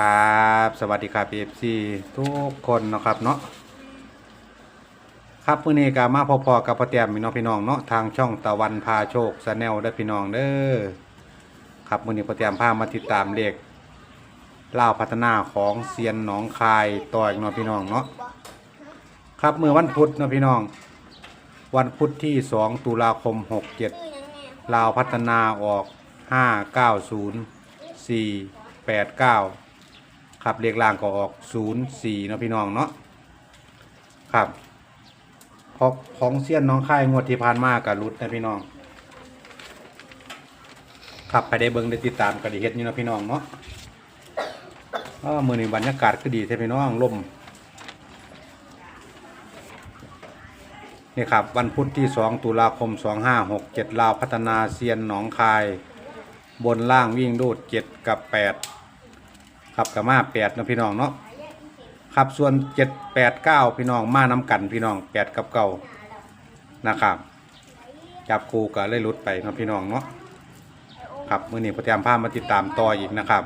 ครับ สวัสดีครับเอฟซีทุกคนนะครับเนาะครับมื้อนี้ก็มาพอๆกับพ่อแต้มพี่น้องพี่น้องเนาะทางช่องตะวันพาโชคชาแนลได้พี่น้องเด้อครับมื้อนี้พ่อแต้มพามาติดตามเลขเล่าวพัฒนาของเซียนหนองคายต่ออีกเนาะพี่น้องเนาะครับเมื้อวันพุธเนาะพี่น้อง วันพุธที่ 2 ตุลาคม 67ลาวพัฒนาออก 590 489 ครับเลขล่างก็ออก04เนาะพี่น้องเนาะครับของของเซียนน้องค่ายงวดที่ผ่านมากับรุดนะพี่น้อง ครับไปได้เบิ่งได้ติดตามกันดีเฮ็ดนี่เนาะพี่น้องเนาะอ้อมื้อนี้บรรยากาศก็ดีแท้พี่น้องลมนี่ครับวันพุธที่ 2 ตุลาคม 2567ลาวพัฒนาเซียนหนองคาย บนล่างวิ่งดูด7 กับ 8 ครับกับมา8นะพี่น้องเนาะครับส่วน7 8 9พี่น้องมาน้ำกันพี่น้อง8กับเก่านะครับจับคูก็เลยลุดไปนะพี่น้องเนาะครับมือนี้พยายามพามาติดตามต่ออีกนะครับ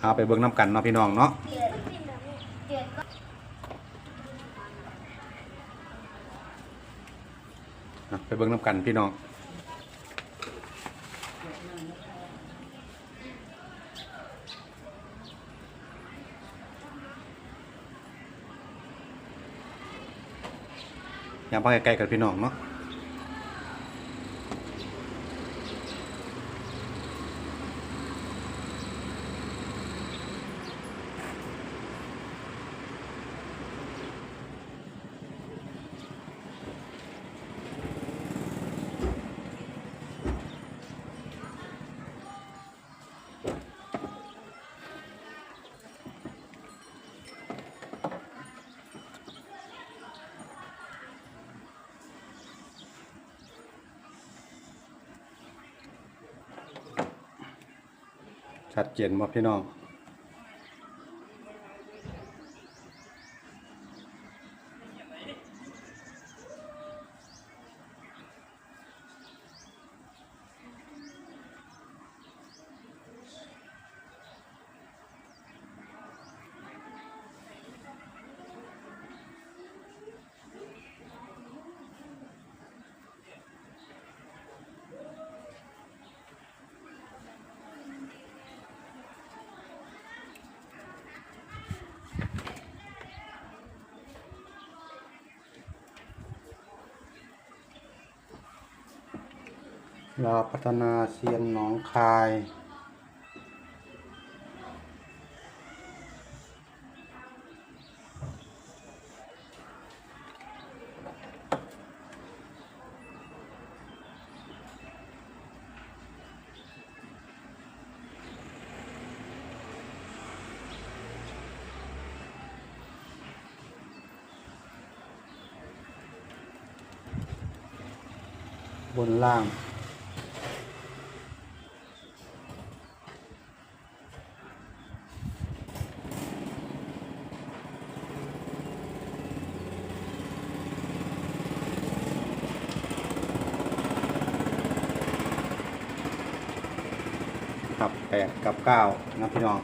เอาไปเบิ่งน้ำกันเนาะพี่น้องเนาะไปเบิ่งน้ำกันพี่น้อง ย่างพักใกลๆกับพี่น้องเนาะ ชัดเจนบ่พี่น้อง เราพัฒนาเซียนหนองคาย บนล่าง ครับแปดกับเก้านะพี่น้อง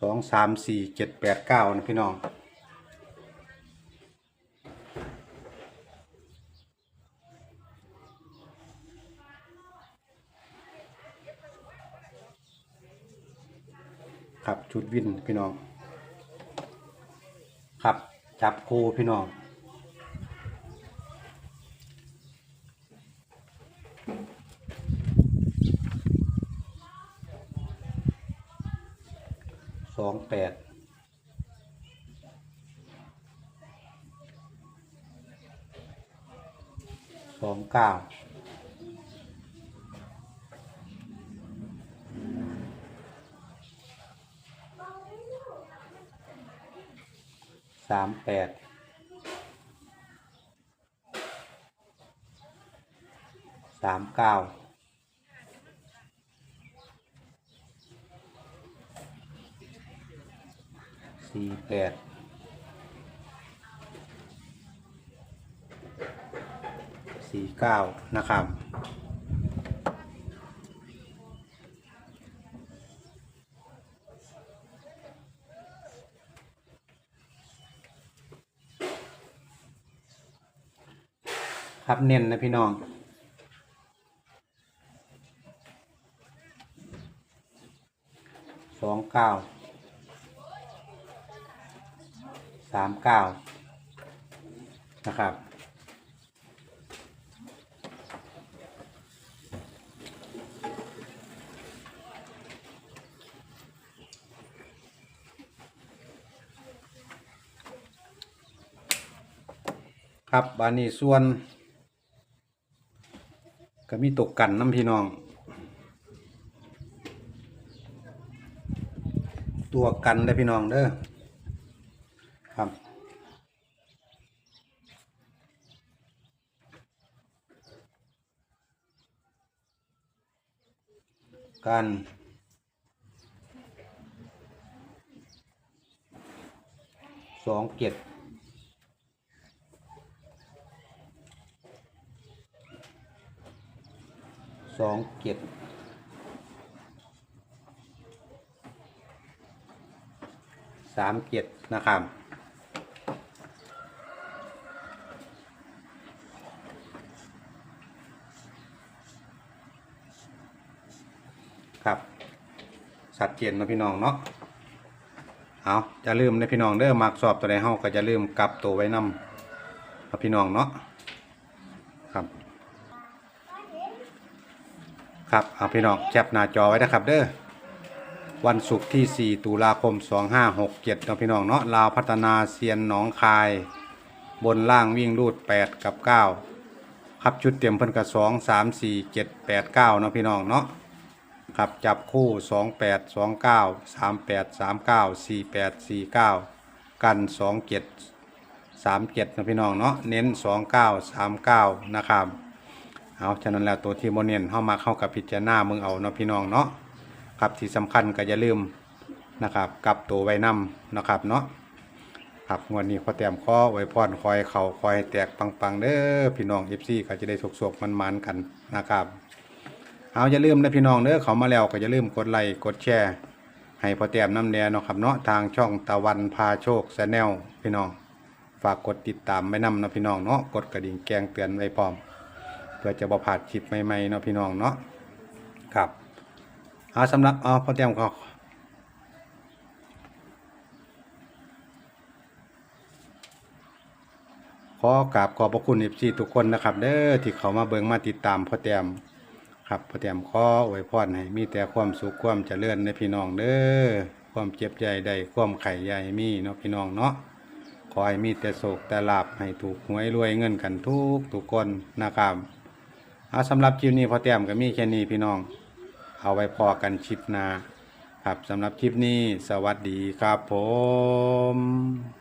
สองสามสี่เจ็ดแปดเก้านะพี่น้อง ครับชุดวินพี่น้อง ครับ จับคู่พี่น้อง สองแปดสองเก้าสามแปดสามเก้า สี่แปดสี่เก้านะครับครับเน้นนะพี่น้อง สองเก้า สามเก้านะครับ ครับบานนี้ส่วน ก็มีตกกันน้ำพี่น้อง ตัวกันได้พี่น้องเด้อ ครับกันสองเจ็ดสองเจ็ดสามเจ็ดนะครับ ครับสัดเจนเนาะพี่น้องเนาะเอาจะลืมนะพี่น้องเด้อมักสอบตัวใดเฮาก็จะลืมกลับตัวไว้นำนาะพี่น้องเนาะครับ ครับเอาพี่น้องแคปหน้าจอไว้นะครับ เด้อวันศุกร์ที่ 4 ตุลาคม 2567เนาะพี่น้องเนาะลาวพัฒนาเซียนหนองคาย บนล่างวิ่งรูด 8 กับ 9 ครับชุดเตรียมเพิ่นกับ2 3 4 7 8 9เนาะพี่น้องเนาะ ครับ จับคู่ 28 29 38 39 48 49 กัน 27 37เนะพี่น้องเนาะเน้น 29 39 นะครับเอาฉะนั้นแล้วตัวที่โมเนียนเข้ามาเข้ากับพิจารณามึงเอาเนาะพี่น้องเนาะครับที่สำคัญก็อย่าลืมนะครับกับตัวไว้นำนะครับเนาะครับงวันนี้ขอแต้มข้อไว้พรคอยเขาคอยแตกปังๆเด้อพี่น้องเอฟซีก็จะได้สกๆมันๆกันนะครับ เอาอย่าลืมนะพี่น้องเด้อเขามาแล้วก็อย่าลืมกดไลค์กดแชร์ให้พอแต้มน้ำแดงเนาะครับเนาะทางช่องตะวันพาโชคแชนแนลพี่น้อง ฝากกดติดตามไว้นำนะพี่น้องเนาะกดกระดิ่งแจ้งเตือนไว้พร้อม เพื่อจะบ่พลาดคลิปใหม่ๆเนาะพี่น้องเนาะครับเอาสำหรับเอาพอเตรียมขอขอกราบขอบพระคุณเอฟซีทุกคนนะครับ เด้อที่เขามาเบิ่งมาติดตามพ่อแต้ม ครับพอแต้มขออวยพรให้มีแต่ความสุขความเจริญในพี่น้องเด้อความเจ็บใจใดความไข่ใหญ่มีเนาะพี่น้องเนาะขอให้มีแต่โศกแต่ลาบให้ถูกหวยรวยเงินกันทุกทุกคนนะครับเอาสำหรับคลิปนี้พอแต้มก็มีแค่นี้พี่น้อง เอาไว้พอกันคลิปหน้าครับสำหรับคลิปนี้สวัสดีครับผม